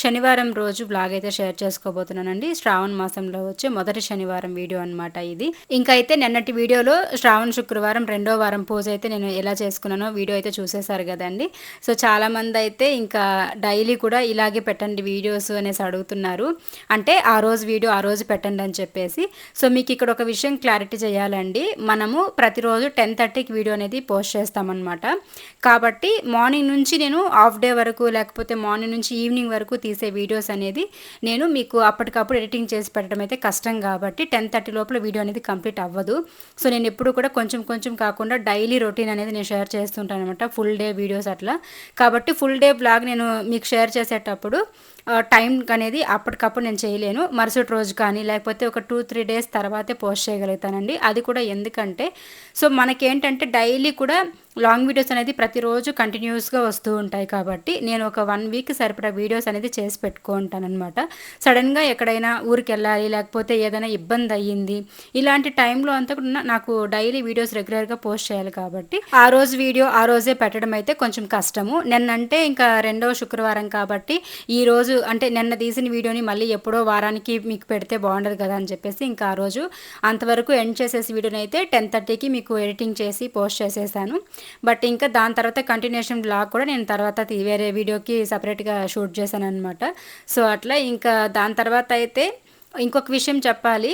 శనివారం రోజు బ్లాగ్ అయితే షేర్ చేసుకోబోతున్నానండి. శ్రావణ మాసంలో వచ్చే మొదటి శనివారం వీడియో అనమాట ఇది. ఇంకా అయితే నిన్నటి వీడియోలో శ్రావణ శుక్రవారం రెండో వారం పూజ అయితే నేను ఎలా చేసుకున్నానో వీడియో అయితే చూసేశారు కదండి. సో చాలామంది అయితే ఇంకా డైలీ కూడా ఇలాగే పెట్టండి వీడియోస్ అనేసి అడుగుతున్నారు. అంటే ఆ రోజు వీడియో ఆ రోజు పెట్టండి అని చెప్పేసి. సో మీకు ఇక్కడ ఒక విషయం క్లారిటీ చేయాలండి. మనము ప్రతిరోజు టెన్ థర్టీకి వీడియో అనేది పోస్ట్ చేస్తామన్నమాట. కాబట్టి మార్నింగ్ నుంచి నేను హాఫ్ డే వరకు లేకపోతే మార్నింగ్ నుంచి ఈవినింగ్ వరకు తీసే వీడియోస్ అనేది నేను మీకు అప్పటికప్పుడు ఎడిటింగ్ చేసి పెట్టడం అయితే కష్టం కాబట్టి టెన్ థర్టీ లోపల వీడియో అనేది కంప్లీట్ అవ్వదు. సో నేను ఎప్పుడు కూడా కొంచెం కొంచెం కాకుండా డైలీ రొటీన్ అనేది నేను షేర్ చేస్తుంటాను అనమాట ఫుల్ డే వీడియోస్ అట్లా. కాబట్టి ఫుల్ డే బ్లాగ్ నేను మీకు షేర్ చేసేటప్పుడు టైం అనేది అప్పటికప్పుడు నేను చేయలేను. మరుసటి రోజు కానీ లేకపోతే ఒక టూ త్రీ డేస్ తర్వాతే పోస్ట్ చేయగలుగుతానండి. అది కూడా ఎందుకంటే సో మనకేంటంటే డైలీ కూడా లాంగ్ వీడియోస్ అనేది ప్రతిరోజు కంటిన్యూస్గా వస్తూ ఉంటాయి కాబట్టి నేను ఒక వన్ వీక్ సరిపడా వీడియోస్ అనేది చేసి పెట్టుకుంటాను అనమాట సడన్గా ఎక్కడైనా ఊరికి వెళ్ళాలి లేకపోతే ఏదైనా ఇబ్బంది అయ్యింది ఇలాంటి టైంలో అంతా కూడా నాకు డైలీ వీడియోస్ రెగ్యులర్గా పోస్ట్ చేయాలి కాబట్టి ఆ రోజు వీడియో ఆ రోజే పెట్టడం అయితే కొంచెం కష్టము. నిన్నంటే ఇంకా రెండవ శుక్రవారం కాబట్టి ఈ రోజు అంటే నిన్న తీసిన వీడియోని మళ్ళీ ఎప్పుడో వారానికి మీకు పెడితే బాగుండదు కదా అని చెప్పేసి ఇంకా ఆ రోజు అంతవరకు ఎండ్ చేసేసి వీడియోని అయితే టెన్ థర్టీకి మీకు ఎడిటింగ్ చేసి పోస్ట్ చేసేసాను. బట్ ఇంకా దాని తర్వాత కంటిన్యూషన్ బ్లాగ్ కూడా నేను తర్వాత వేరే వీడియోకి సపరేట్గా షూట్ చేశాను అనమాట సో అట్లా ఇంకా దాని తర్వాత అయితే ఇంకొక విషయం చెప్పాలి.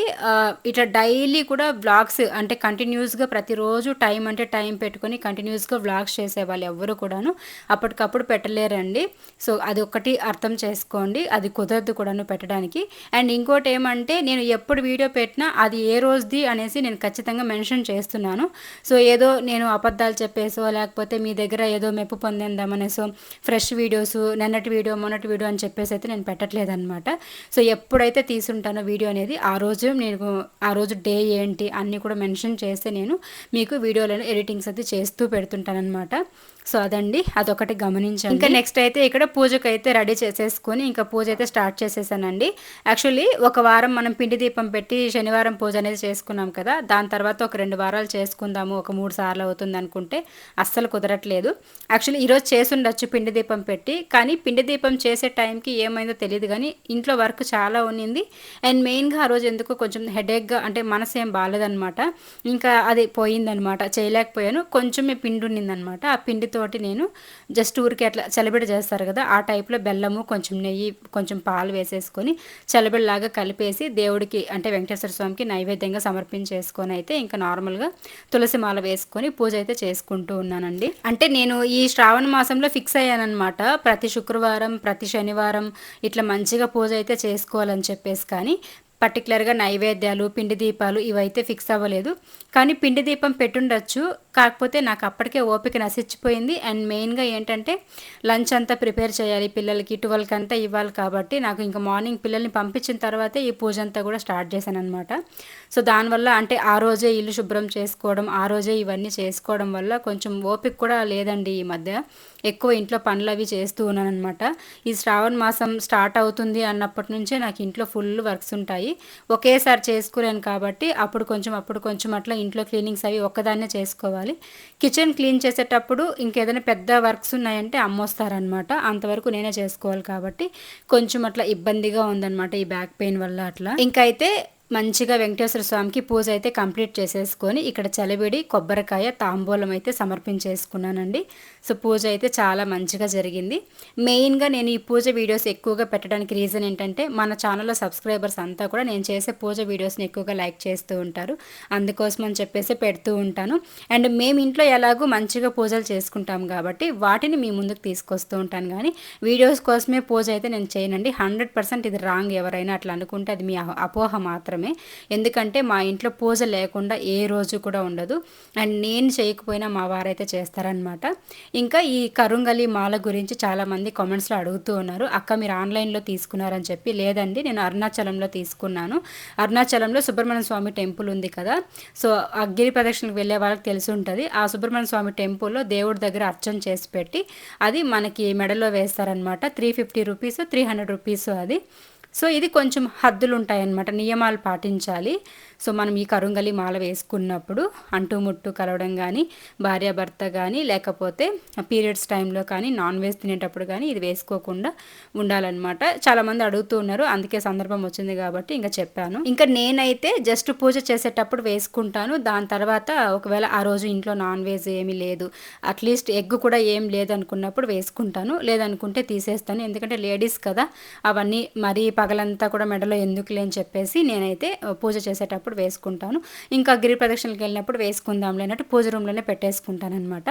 ఇట్లా డైలీ కూడా బ్లాగ్స్ అంటే కంటిన్యూస్గా ప్రతిరోజు టైం అంటే టైం పెట్టుకొని కంటిన్యూస్గా బ్లాగ్స్ చేసేవాళ్ళు ఎవరు కూడాను. అప్పటికప్పుడు పెట్టలేరండి. సో అది ఒకటి అర్థం చేసుకోండి. అది కుదరదు కూడాను పెట్టడానికి. అండ్ ఇంకోటి ఏమంటే నేను ఎప్పుడు వీడియో పెట్టినా అది ఏ రోజుది అనేసి నేను ఖచ్చితంగా మెన్షన్ చేస్తున్నాను. సో ఏదో నేను అబద్ధాలు చెప్పేసో లేకపోతే మీ దగ్గర ఏదో మెప్పు పొందేందామనేసో ఫ్రెష్ వీడియోస్ నిన్నటి వీడియో మొన్నటి వీడియో అని చెప్పేసి అయితే నేను పెట్టట్లేదు అనమాట సో ఎప్పుడైతే తీసుంటాను ఉంటానో వీడియో అనేది ఆ రోజు నేను ఆ రోజు డే ఏంటి అన్నీ కూడా మెన్షన్ చేస్తే నేను మీకు వీడియోలను ఎడిటింగ్స్ అయితే చేస్తూ పెడుతుంటానమాట సో అదండి అదొకటి గమనించండి. ఇంకా నెక్స్ట్ అయితే ఇక్కడ పూజకు అయితే రెడీ చేసేసుకొని ఇంకా పూజ అయితే స్టార్ట్ చేసేసానండి. యాక్చువల్లీ ఒక వారం మనం పిండి దీపం పెట్టి శనివారం పూజ అనేది చేసుకున్నాం కదా దాని తర్వాత ఒక రెండు వారాలు చేసుకుందాము ఒక మూడు సార్లు అవుతుంది అనుకుంటే అస్సలు కుదరట్లేదు. యాక్చువల్లీ ఈరోజు చేసుండొచ్చు పిండి దీపం పెట్టి కానీ పిండి దీపం చేసే టైంకి ఏమైందో తెలియదు కానీ ఇంట్లో వర్క్ చాలా ఉన్నింది. అండ్ మెయిన్గా ఆ రోజు ఎందుకు కొంచెం హెడేక్గా అంటే మనసు ఏం బాగాలేదనమాట ఇంకా అది పోయిందనమాట చేయలేకపోయాను. కొంచెం పిండి ఉన్నిందనమాట ఆ పిండి తోటి నేను జస్ట్ ఊరికి అట్లా చలిబిడ చేస్తారు కదా ఆ టైప్లో బెల్లము కొంచెం నెయ్యి కొంచెం పాలు వేసేసుకొని చలిబిడలాగా కలిపేసి దేవుడికి అంటే వెంకటేశ్వర స్వామికి నైవేద్యంగా సమర్పించేసుకొని అయితే ఇంకా నార్మల్గా తులసి మాల వేసుకొని పూజ అయితే చేసుకుంటూ ఉన్నానండి. అంటే నేను ఈ శ్రావణ మాసంలో ఫిక్స్ అయ్యానమాట ప్రతి శుక్రవారం ప్రతి శనివారం ఇట్లా మంచిగా పూజ అయితే చేసుకోవాలని చెప్పేసి కానీ కానీ పర్టికులర్గా నైవేద్యాలు పిండి దీపాలు ఇవైతే ఫిక్స్ అవ్వలేదు. కానీ పిండి దీపం పెట్టుండొచ్చు. కాకపోతే నాకు అప్పటికే ఓపిక నశించిపోయింది. అండ్ మెయిన్గా ఏంటంటే లంచ్ అంతా ప్రిపేర్ చేయాలి పిల్లలకి ట్వెల్వ్కి అంతా ఇవ్వాలి కాబట్టి నాకు ఇంకా మార్నింగ్ పిల్లల్ని పంపించిన తర్వాతే ఈ పూజ అంతా కూడా స్టార్ట్ చేశాను అనమాట సో దానివల్ల అంటే ఆ రోజే ఇల్లు శుభ్రం చేసుకోవడం ఆ రోజే ఇవన్నీ చేసుకోవడం వల్ల కొంచెం ఓపిక కూడా లేదండి ఈ మధ్య. ఎక్కువ ఇంట్లో పనులు అవి చేస్తూ ఉన్నాను అనమాట ఈ శ్రావణ మాసం స్టార్ట్ అవుతుంది అన్నప్పటి నుంచే నాకు ఇంట్లో ఫుల్ వర్క్స్ ఉంటాయి. ఒకేసారి చేసుకోలేను కాబట్టి అప్పుడు కొంచెం అప్పుడు కొంచెం అట్లా ఇంట్లో క్లీనింగ్స్ అవి ఒక్కదాన్నే చేసుకోవాలి. కిచెన్ క్లీన్ చేసేటప్పుడు ఇంకేదైనా పెద్ద వర్క్స్ ఉన్నాయంటే అమ్మొస్తారనమాట అంతవరకు నేనే చేసుకోవాలి కాబట్టి కొంచెం అట్లా ఇబ్బందిగా ఉందన్నమాట ఈ బ్యాక్ పెయిన్ వల్ల అట్లా. ఇంకైతే మంచిగా వెంకటేశ్వర స్వామికి పూజ అయితే కంప్లీట్ చేసేసుకొని ఇక్కడ చలివిడి కొబ్బరికాయ తాంబూలం అయితే సమర్పించేసుకున్నానండి. సో పూజ అయితే చాలా మంచిగా జరిగింది. మెయిన్గా నేను ఈ పూజ వీడియోస్ ఎక్కువగా పెట్టడానికి రీజన్ ఏంటంటే మన ఛానల్లో సబ్స్క్రైబర్స్ అంతా కూడా నేను చేసే పూజ వీడియోస్ని ఎక్కువగా లైక్ చేస్తూ ఉంటారు. అందుకోసం అని చెప్పేసి పెడుతూ ఉంటాను. అండ్ మేము ఇంట్లో ఎలాగో మంచిగా పూజలు చేసుకుంటాం కాబట్టి వాటిని మీ ముందుకు తీసుకొస్తూ ఉంటాను. కానీ వీడియోస్ కోసమే పూజ అయితే నేను చేయనండి. హండ్రెడ్ పర్సెంట్ ఇది రాంగ్ ఎవరైనా అట్లా అనుకుంటే అది మీ అపోహ మాత్రమే. మాత్రమే. ఎందుకంటే మా ఇంట్లో పూజ లేకుండా ఏ రోజు కూడా ఉండదు. అండ్ నేను చేయకపోయినా మా వారైతే చేస్తారనమాట ఇంకా ఈ కరుంగలి మాల గురించి చాలామంది కామెంట్స్లో అడుగుతూ ఉన్నారు. అక్క మీరు ఆన్లైన్లో తీసుకున్నారని చెప్పి. లేదండి నేను అరుణాచలంలో తీసుకున్నాను. అరుణాచలంలో సుబ్రహ్మణ్య స్వామి టెంపుల్ ఉంది కదా. సో అగ్గిరి ప్రదక్షిణకు వెళ్ళే వాళ్ళకి తెలిసి ఉంటుంది. ఆ సుబ్రహ్మణ్య స్వామి టెంపుల్లో దేవుడి దగ్గర అర్చన చేసి పెట్టి అది మనకి మెడలో వేస్తారనమాట three fifty rupees three hundred rupees అది. సో ఇది కొంచెం హద్దులు ఉంటాయన్నమాట నియమాలు పాటించాలి. సో మనం ఈ కరుంగలి మాల వేసుకున్నప్పుడు అంటు ముట్టు కలవడం కానీ భార్యాభర్త కానీ లేకపోతే పీరియడ్స్ టైంలో కానీ నాన్ వెజ్ తినేటప్పుడు కానీ ఇది వేసుకోకుండా ఉండాలన్నమాట. చాలామంది అడుగుతూ ఉన్నారు అందుకే సందర్భం వచ్చింది కాబట్టి ఇంకా చెప్పాను. ఇంకా నేనైతే జస్ట్ పూజ చేసేటప్పుడు వేసుకుంటాను. దాని తర్వాత ఒకవేళ ఆ రోజు ఇంట్లో నాన్ వెజ్ ఏమీ లేదు అట్లీస్ట్ ఎగ్ కూడా ఏం లేదనుకున్నప్పుడు వేసుకుంటాను. లేదనుకుంటే తీసేస్తాను ఎందుకంటే లేడీస్ కదా అవన్నీ మరీ పగలంతా కూడా మెడలో ఎందుకులే అని చెప్పేసి నేనైతే పూజ చేసేటప్పుడు వేసుకుంటాను. ఇంకా గిరి ప్రదక్షిణలకు వెళ్ళినప్పుడు వేసుకుందాం లేనట్టు పూజ రూమ్లోనే పెట్టేసుకుంటాను అనమాట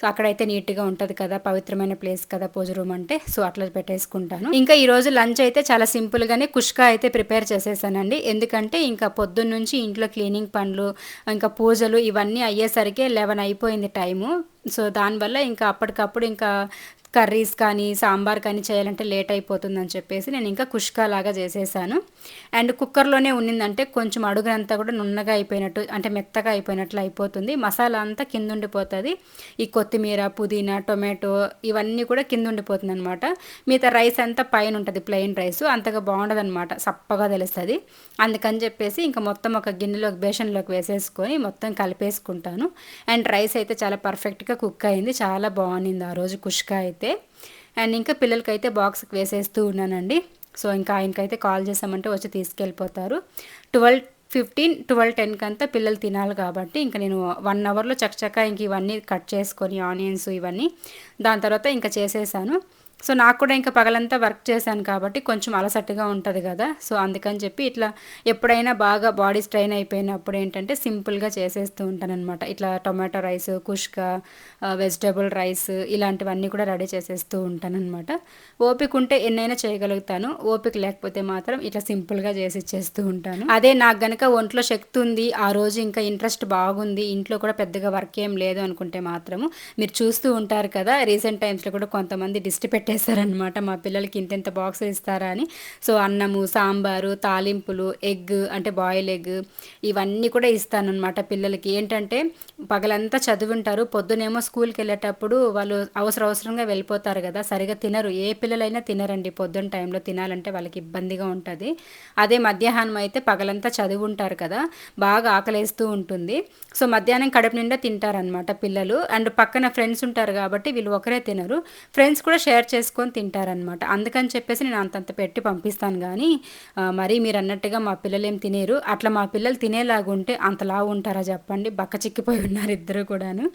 సో అక్కడైతే నీట్గా ఉంటుంది కదా పవిత్రమైన ప్లేస్ కదా పూజ రూమ్ అంటే సో అట్లా పెట్టేసుకుంటాను. ఇంకా ఈరోజు లంచ్ అయితే చాలా సింపుల్గానే కుష్కా అయితే ప్రిపేర్ చేసేసానండి. ఎందుకంటే ఇంకా పొద్దున్న నుంచి ఇంట్లో క్లీనింగ్ పనులు ఇంకా పూజలు ఇవన్నీ అయ్యేసరికి లెవెన్ అయిపోయింది టైము. సో దానివల్ల ఇంకా అప్పటికప్పుడు ఇంకా కర్రీస్ కానీ సాంబార్ కానీ చేయాలంటే లేట్ అయిపోతుందని చెప్పేసి నేను ఇంకా కుష్కాలాగా చేసేసాను. అండ్ కుక్కర్లోనే ఉన్నిందంటే కొంచెం అడుగునంతా కూడా నున్నగా అయిపోయినట్టు అంటే మెత్తగా అయిపోయినట్లు అయిపోతుంది. మసాలా అంతా కింద ఉండిపోతుంది. ఈ కొత్తిమీర పుదీనా టొమాటో ఇవన్నీ కూడా కింద ఉండిపోతుంది అనమాట మిగతా రైస్ అంతా పైన ఉంటుంది ప్లెయిన్ రైస్. అంతగా బాగుండదు అనమాట సప్పగా తెలుస్తుంది. అందుకని చెప్పేసి ఇంకా మొత్తం ఒక గిన్నెలోకి బేషన్లోకి వేసేసుకొని మొత్తం కలిపేసుకుంటాను. అండ్ రైస్ అయితే చాలా పర్ఫెక్ట్గా కుక్ అయింది. చాలా బాగుంది ఆ రోజు కుష్కా అయితే. అండ్ ఇంకా పిల్లలకైతే బాక్స్కి వేసేస్తూ ఉన్నానండి. సో ఇంకా ఆయనకైతే కాల్ చేసామంటే వచ్చి తీసుకెళ్ళిపోతారు. ట్వెల్వ్ ఫిఫ్టీన్ ట్వెల్వ్ టెన్కి అంతా పిల్లలు తినాలి కాబట్టి ఇంకా నేను వన్ అవర్లో చక్కచక్క ఇంక ఇవన్నీ కట్ చేసుకొని ఆనియన్స్ ఇవన్నీ దాని తర్వాత ఇంకా చేసేసాను. సో నాకు కూడా ఇంకా పగలంతా వర్క్ చేశాను కాబట్టి కొంచెం అలసట్టుగా ఉంటుంది కదా. సో అందుకని చెప్పి ఇట్లా ఎప్పుడైనా బాగా బాడీ స్ట్రైన్ అయిపోయినప్పుడు ఏంటంటే సింపుల్గా చేసేస్తూ ఉంటానన్నమాట. ఇట్లా tomato rice kushka vegetable rice ఇలాంటివన్నీ కూడా రెడీ చేసేస్తూ ఉంటానన్నమాట. ఓపిక ఉంటే ఎన్నైనా చేయగలుగుతాను. ఓపిక లేకపోతే మాత్రం ఇట్లా సింపుల్గా చేసి ఇచ్చేస్తూ ఉంటాను. అదే నాకు గనక ఒంట్లో శక్తి ఉంది ఆ రోజు ఇంకా ఇంట్రెస్ట్ బాగుంది ఇంట్లో కూడా పెద్దగా వర్క్ ఏం లేదు అనుకుంటే మాత్రము మీరు చూస్తూ ఉంటారు కదా రీసెంట్ టైమ్స్లో కూడా కొంతమంది డిస్ట్ పెట్టేశారనమాట మా పిల్లలకి ఇంతెంత బాక్స్ ఇస్తారా అని. సో అన్నము సాంబారు తాలింపులు ఎగ్ అంటే బాయిల్ ఎగ్ ఇవన్నీ కూడా ఇస్తానమాట పిల్లలకి. ఏంటంటే పగలంతా చదువుంటారు. పొద్దునేమో స్కూల్కి వెళ్ళేటప్పుడు వాళ్ళు అవసర అవసరంగా వెళ్ళిపోతారు కదా. సరిగా తినరు. ఏ పిల్లలైనా తినరండి. పొద్దున్న టైంలో తినాలంటే వాళ్ళకి ఇబ్బందిగా ఉంటుంది. అదే మధ్యాహ్నం అయితే పగలంతా చదువు ఉంటారు కదా. బాగా ఆకలేస్తూ ఉంటుంది. సో మధ్యాహ్నం కడుపు నిండా తింటారనమాట పిల్లలు. అండ్ పక్కన ఫ్రెండ్స్ ఉంటారు కాబట్టి వీళ్ళు ఒకరే తినరు. ఫ్రెండ్స్ కూడా షేర్ చేసుకొని తింటారనమాట అందుకని చెప్పేసి నేను అంతంత పెట్టి పంపిస్తాను కానీ మరీ మీరు అన్నట్టుగా మా పిల్లలు ఏం తినేరు. అట్లా మా పిల్లలు తినేలాగుంటే అంతలా ఉంటారా చెప్పండి. బక్క చిక్కిపోయి ఉన్నారు ఇద్దరు కూడాను.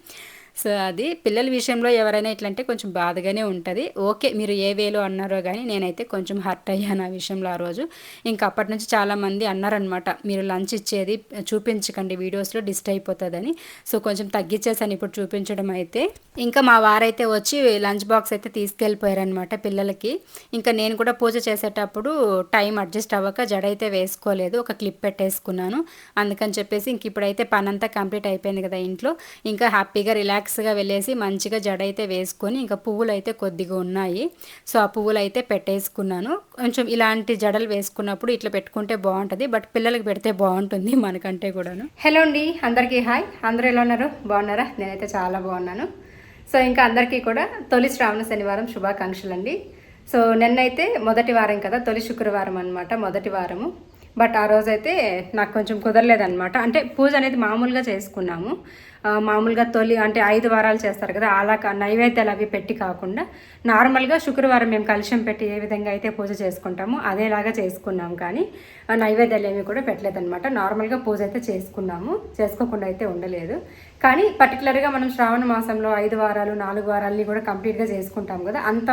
సో అది పిల్లల విషయంలో ఎవరైనా ఇట్లంటే కొంచెం బాధగానే ఉంటుంది. ఓకే మీరు ఏ వేలో అన్నారో కానీ నేనైతే కొంచెం హర్ట్ అయ్యాను ఆ విషయంలో ఆ రోజు. ఇంకా అప్పటి నుంచి చాలామంది అన్నారనమాట మీరు లంచ్ ఇచ్చేది చూపించకండి వీడియోస్లో డిస్ట్ అయిపోతుందని. సో కొంచెం తగ్గించేసాను ఇప్పుడు చూపించడం అయితే. ఇంకా మా వారైతే వచ్చి లంచ్ బాక్స్ అయితే తీసుకెళ్ళిపోయారనమాట పిల్లలకి. ఇంకా నేను కూడా పూజ చేసేటప్పుడు టైం అడ్జస్ట్ అవ్వక జడ అయితే వేసుకోలేదు ఒక క్లిప్ పెట్టేసుకున్నాను. అందుకని చెప్పేసి ఇంక ఇప్పుడైతే పని అంతా కంప్లీట్ అయిపోయింది కదా ఇంట్లో. ఇంకా హ్యాపీగా రిలాక్స్ రిలాక్స్గా వెళ్ళేసి మంచిగా జడ అయితే వేసుకొని ఇంకా పువ్వులు అయితే కొద్దిగా ఉన్నాయి. సో ఆ పువ్వులు అయితే పెట్టేసుకున్నాను. కొంచెం ఇలాంటి జడలు వేసుకున్నప్పుడు ఇట్లా పెట్టుకుంటే బాగుంటుంది. బట్ పిల్లలకి పెడితే బాగుంటుంది మనకంటే కూడాను. హలో అండి అందరికీ హాయ్. అందరూ ఎలా ఉన్నారు? బాగున్నారా? నేనైతే చాలా బాగున్నాను. సో ఇంకా అందరికీ కూడా తొలి శ్రావణ శనివారం శుభాకాంక్షలు అండి సో నిన్నైతే మొదటి వారం కదా తొలి శుక్రవారం అనమాట మొదటి వారము. బట్ ఆ రోజైతే నాకు కొంచెం కుదరలేదనమాట అంటే పూజ అనేది మామూలుగా చేసుకున్నాము. మామూలుగా తొలి అంటే ఐదు వారాలు చేస్తారు కదా అలా నైవేద్యాలు అవి పెట్టి కాకుండా నార్మల్గా శుక్రవారం మేము కలుషం పెట్టి ఏ విధంగా అయితే పూజ చేసుకుంటామో అదేలాగా చేసుకున్నాం కానీ నైవేద్యాలు ఏమి కూడా పెట్టలేదనమాట నార్మల్గా పూజ అయితే చేసుకున్నాము. చేసుకోకుండా అయితే ఉండలేదు. కానీ పర్టికులర్గా మనం శ్రావణ మాసంలో ఐదు వారాలు నాలుగు వారాలని కూడా కంప్లీట్గా చేసుకుంటాం కదా అంత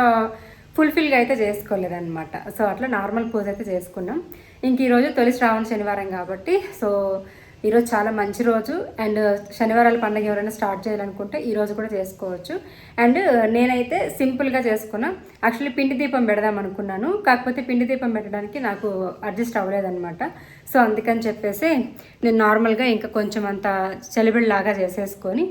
ఫుల్ఫిల్గా అయితే చేసుకోలేదన్నమాట. సో అట్లా నార్మల్ పూజ అయితే చేసుకున్నాం. ఇంక ఈరోజు తొలి శ్రావణ శనివారం కాబట్టి సో ఈరోజు చాలా మంచి రోజు. అండ్ శనివారాల పండుగ ఎవరైనా స్టార్ట్ చేయాలనుకుంటే ఈరోజు కూడా చేసుకోవచ్చు. అండ్ నేనైతే సింపుల్గా చేసుకున్నా యాక్చువల్లీ పిండి దీపం పెడదాం అనుకున్నాను. కాకపోతే పిండి దీపం పెట్టడానికి నాకు అడ్జస్ట్ అవ్వలేదన్నమాట. సో అందుకని చెప్పేసి నేను నార్మల్గా ఇంకా కొంచెం అంత చలిబిళ్ళలాగా చేసేసుకొని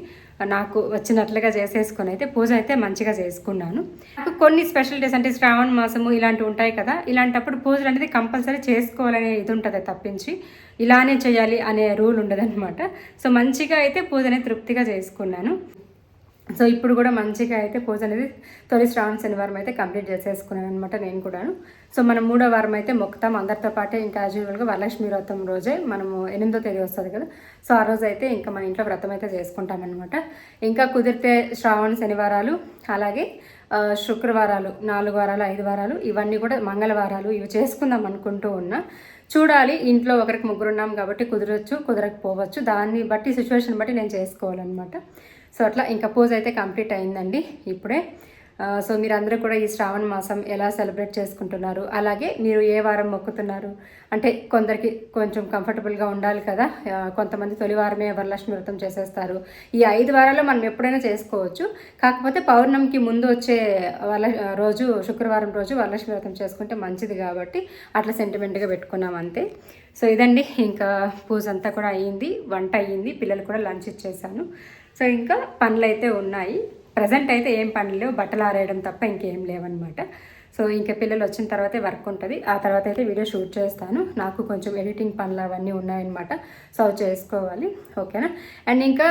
నాకు వచ్చినట్లుగా చేసేసుకొని అయితే పూజ అయితే మంచిగా చేసుకున్నాను. నాకు కొన్ని స్పెషల్ డేస్ అంటే శ్రావణ మాసము ఇలాంటివి ఉంటాయి కదా ఇలాంటప్పుడు పూజలు అనేది కంపల్సరీ చేసుకోవాలనే ఇది ఉంటుంది తప్పించి ఇలానే చేయాలి అనే రూల్ ఉండదన్నమాట. సో మంచిగా అయితే పూజ అనేది తృప్తిగా చేసుకున్నాను. సో ఇప్పుడు కూడా మంచిగా అయితే పూజ అనేది తొలి శ్రావణ శనివారం అయితే కంప్లీట్ చేసేసుకున్నాను అనమాట నేను కూడాను. సో మనం మూడో వారం అయితే మొక్కుతాం. అందరితో పాటే ఇంకా యాజువల్గా వరలక్ష్మి వ్రతం రోజే మనము ఎనిమిదో తేదీ వస్తుంది కదా. సో ఆ రోజు అయితే ఇంకా మన ఇంట్లో వ్రతం అయితే చేసుకుంటాం అనమాట ఇంకా కుదిరితే శ్రావణ శనివారాలు అలాగే శుక్రవారాలు నాలుగు వారాలు ఐదు వారాలు ఇవన్నీ కూడా మంగళవారాలు ఇవి చేసుకుందాం అనుకుంటూ ఉన్నా. చూడాలి ఇంట్లో ఒకరికి ముగ్గురు ఉన్నాం కాబట్టి కుదరొచ్చు కుదరకపోవచ్చు. దాన్ని బట్టి సిచ్యువేషన్ బట్టి నేను చేసుకోవాలన్నమాట. సో అట్లా ఇంకా పూజ అయితే కంప్లీట్ అయిందండి ఇప్పుడే. సో మీరు అందరూ కూడా ఈ శ్రావణ మాసం ఎలా సెలబ్రేట్ చేసుకుంటున్నారు? అలాగే మీరు ఏ వారం మొక్కుతున్నారు? అంటే కొందరికి కొంచెం కంఫర్టబుల్గా ఉండాలి కదా. కొంతమంది తొలి వారమే వరలక్ష్మి వ్రతం చేసేస్తారు. ఈ ఐదు వారాల్లో మనం ఎప్పుడైనా చేసుకోవచ్చు. కాకపోతే పౌర్ణమికి ముందు వచ్చే వరల రోజు శుక్రవారం రోజు వరలక్ష్మి వ్రతం చేసుకుంటే మంచిది కాబట్టి అట్లా సెంటిమెంట్గా పెట్టుకున్నాం అంతే. సో ఇదండి ఇంకా పూజ అంతా కూడా అయ్యింది వంట అయ్యింది పిల్లలు కూడా లంచ్ ఇచ్చేసాను. సో ఇంకా పనులు అయితే ఉన్నాయి. ప్రజెంట్ అయితే ఏం పనులు లేవు. బట్టలు ఆరేయడం తప్ప ఇంకేం లేవన్నమాట. సో ఇంకా పిల్లలు వచ్చిన తర్వాతే వర్క్ ఉంటుంది. ఆ తర్వాత అయితే వీడియో షూట్ చేస్తాను. నాకు కొంచెం ఎడిటింగ్ పనులు అవన్నీ ఉన్నాయన్నమాట. సో అవి చేసుకోవాలి. ఓకేనా? అండ్ ఇంకా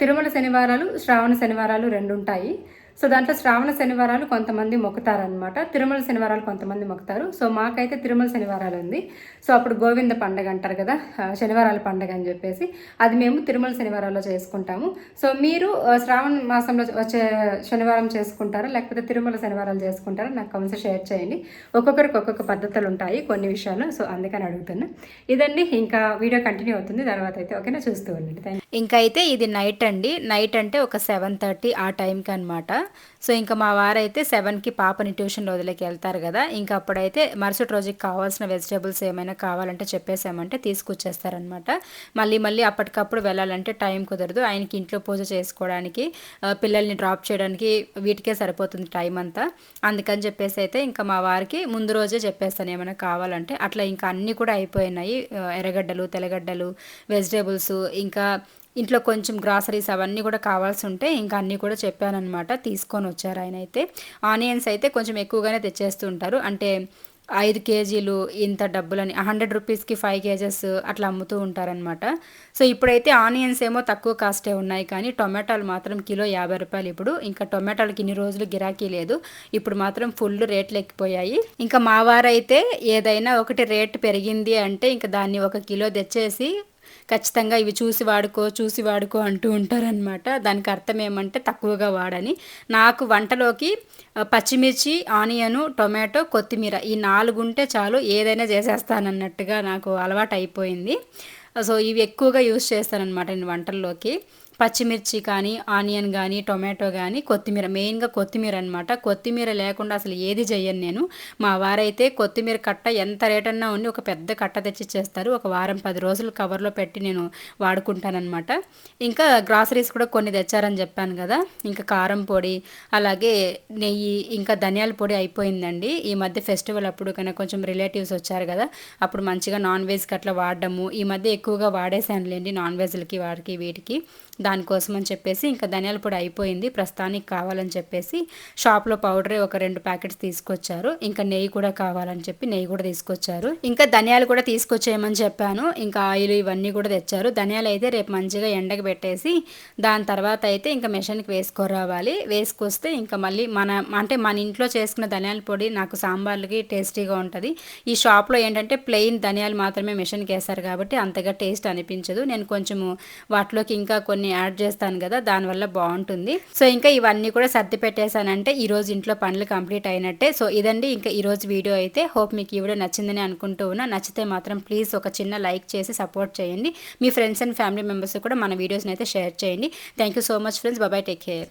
తిరుమల శనివారాలు శ్రావణ శనివారాలు రెండు ఉంటాయి. సో దాంట్లో శ్రావణ శనివారాలు కొంతమంది మొక్కుతారనమాట తిరుమల శనివారాలు కొంతమంది మొక్కుతారు. సో మాకైతే తిరుమల శనివారాలు ఉంది. సో అప్పుడు గోవింద పండగ అంటారు కదా శనివారాల పండగ అని చెప్పేసి అది మేము తిరుమల శనివారాల్లో చేసుకుంటాము. సో మీరు శ్రావణ మాసంలో వచ్చే శనివారం చేసుకుంటారా లేకపోతే తిరుమల శనివారాలు చేసుకుంటారా? నాకు కమెంట్స్ షేర్ చేయండి. ఒక్కొక్కరికి ఒక్కొక్క పద్ధతులు ఉంటాయి కొన్ని విషయాలు సో అందుకని అడుగుతున్నా. ఇదండి. ఇంకా వీడియో కంటిన్యూ అవుతుంది. తర్వాత అయితే ఓకేనా? చూస్తూ ఉండండి. ఇంకా అయితే ఇది నైట్ అండి. నైట్ అంటే ఒక సెవెన్ థర్టీ ఆ టైంకి అనమాట సో ఇంకా మా వారైతే సెవెన్కి పాపని ట్యూషన్లో రోజులకి వెళ్తారు కదా. ఇంకా అప్పుడైతే మరుసటి రోజుకి కావాల్సిన వెజిటేబుల్స్ ఏమైనా కావాలంటే చెప్పేసామంటే తీసుకొచ్చేస్తారనమాట మళ్ళీ మళ్ళీ అప్పటికప్పుడు వెళ్ళాలంటే టైం కుదరదు. ఆయనకి ఇంట్లో పూజ చేసుకోవడానికి పిల్లల్ని డ్రాప్ చేయడానికి వీటికే సరిపోతుంది టైం అంతా. అందుకని చెప్పేసి అయితే ఇంకా మా వారికి ముందు రోజే చెప్పేస్తాను ఏమైనా కావాలంటే. అట్లా ఇంకా అన్నీ కూడా అయిపోయినాయి. ఎర్రగడ్డలు తెల్లగడ్డలు వెజిటేబుల్స్ ఇంకా ఇంట్లో కొంచెం గ్రాసరీస్ అవన్నీ కూడా కావాల్సి ఉంటే ఇంకా అన్నీ కూడా చెప్పానమాట తీసుకొని వచ్చారు ఆయన అయితే. ఆనియన్స్ అయితే కొంచెం ఎక్కువగానే తెచ్చేస్తూ ఉంటారు అంటే ఐదు కేజీలు ఇంత డబ్బులని హండ్రెడ్ రూపీస్కి ఫైవ్ కేజెస్ అట్లా అమ్ముతూ ఉంటారనమాట సో ఇప్పుడైతే ఆనియన్స్ ఏమో తక్కువ కాస్టే ఉన్నాయి కానీ టొమాటోలు మాత్రం కిలో యాభై రూపాయలు ఇప్పుడు. ఇంకా టొమాటోలకి ఇన్ని రోజులు గిరాకీ లేదు. ఇప్పుడు మాత్రం ఫుల్ రేట్లు ఎక్కిపోయాయి. ఇంకా మా వారైతే ఏదైనా ఒకటి రేట్ పెరిగింది అంటే ఇంకా దాన్ని ఒక కిలో తెచ్చేసి ఖచ్చితంగా ఇవి చూసి వాడుకో చూసి వాడుకో అంటూ ఉంటారనమాట దానికి అర్థం ఏమంటే తక్కువగా వాడని. నాకు వంటలోకి పచ్చిమిర్చి ఆనియను టొమాటో కొత్తిమీర ఈ నాలుగు ఉంటే చాలు ఏదైనా చేసేస్తానన్నట్టుగా నాకు అలవాటు అయిపోయింది సో ఇవి ఎక్కువగా యూస్ చేస్తానన్నమాట నేను వంటల్లోకి. పచ్చిమిర్చి కానీ ఆనియన్ కానీ టొమాటో కానీ కొత్తిమీర మెయిన్గా కొత్తిమీర అనమాట కొత్తిమీర లేకుండా అసలు ఏది చెయ్యను నేను. మా వారైతే కొత్తిమీర కట్ట ఎంత రేట్ అన్నా ఉండి ఒక పెద్ద కట్ట తెచ్చి చేస్తారు ఒక వారం పది రోజులు కవర్లో పెట్టి నేను వాడుకుంటానమాట ఇంకా గ్రాసరీస్ కూడా కొన్ని తెచ్చారని చెప్పాను కదా. ఇంకా కారం పొడి అలాగే నెయ్యి ఇంకా ధనియాల పొడి అయిపోయిందండి. ఈ మధ్య ఫెస్టివల్ అప్పుడు కన్నా కొంచెం రిలేటివ్స్ వచ్చారు కదా. అప్పుడు మంచిగా నాన్ వెజ్కి అట్లా వాడడము ఈ మధ్య ఎక్కువగా వాడేసానులేండి నాన్ వెజ్లకి వాడికి వీటికి. దానికోసం అని చెప్పేసి ఇంకా ధనియాల పొడి అయిపోయింది. ప్రస్తుతానికి కావాలని చెప్పేసి షాప్లో పౌడరే ఒక రెండు ప్యాకెట్స్ తీసుకొచ్చారు. ఇంకా నెయ్యి కూడా కావాలని చెప్పి నెయ్యి కూడా తీసుకొచ్చారు. ఇంకా ధనియాలు కూడా తీసుకొచ్చేయమని చెప్పాను. ఇంకా ఆయిల్ ఇవన్నీ కూడా తెచ్చారు. ధనియాలు అయితే రేపు మంచిగా ఎండకు పెట్టేసి దాని తర్వాత అయితే ఇంకా మెషిన్కి వేసుకోరావాలి వేసుకొస్తే ఇంకా మళ్ళీ మన అంటే మన ఇంట్లో చేసుకున్న ధనియాల పొడి నాకు సాంబార్లకి టేస్టీగా ఉంటుంది. ఈ షాప్లో ఏంటంటే ప్లెయిన్ ధనియాలు మాత్రమే మెషిన్కి వేస్తారు కాబట్టి అంతగా టేస్ట్ అనిపించదు. నేను కొంచెము వాటిలోకి ఇంకా కొన్ని కొన్ని యాడ్ చేస్తాను కదా దానివల్ల బాగుంటుంది. సో ఇంకా ఇవన్నీ కూడా సర్ది పెట్టేశానంటే ఈరోజు ఇంట్లో పనులు కంప్లీట్ అయినట్టే. సో ఇదండి ఇంకా ఈరోజు వీడియో అయితే. హోప్ మీకు ఈ వీడియో నచ్చిందని అనుకుంటూ ఉన్నా. నచ్చితే మాత్రం ప్లీజ్ ఒక చిన్న లైక్ చేసి సపోర్ట్ చేయండి. మీ ఫ్రెండ్స్ అండ్ ఫ్యామిలీ మెంబర్స్ కూడా మన వీడియోస్ని అయితే షేర్ చేయండి. Thank you so much friends. బాబాయ్ టేక్ కేర్.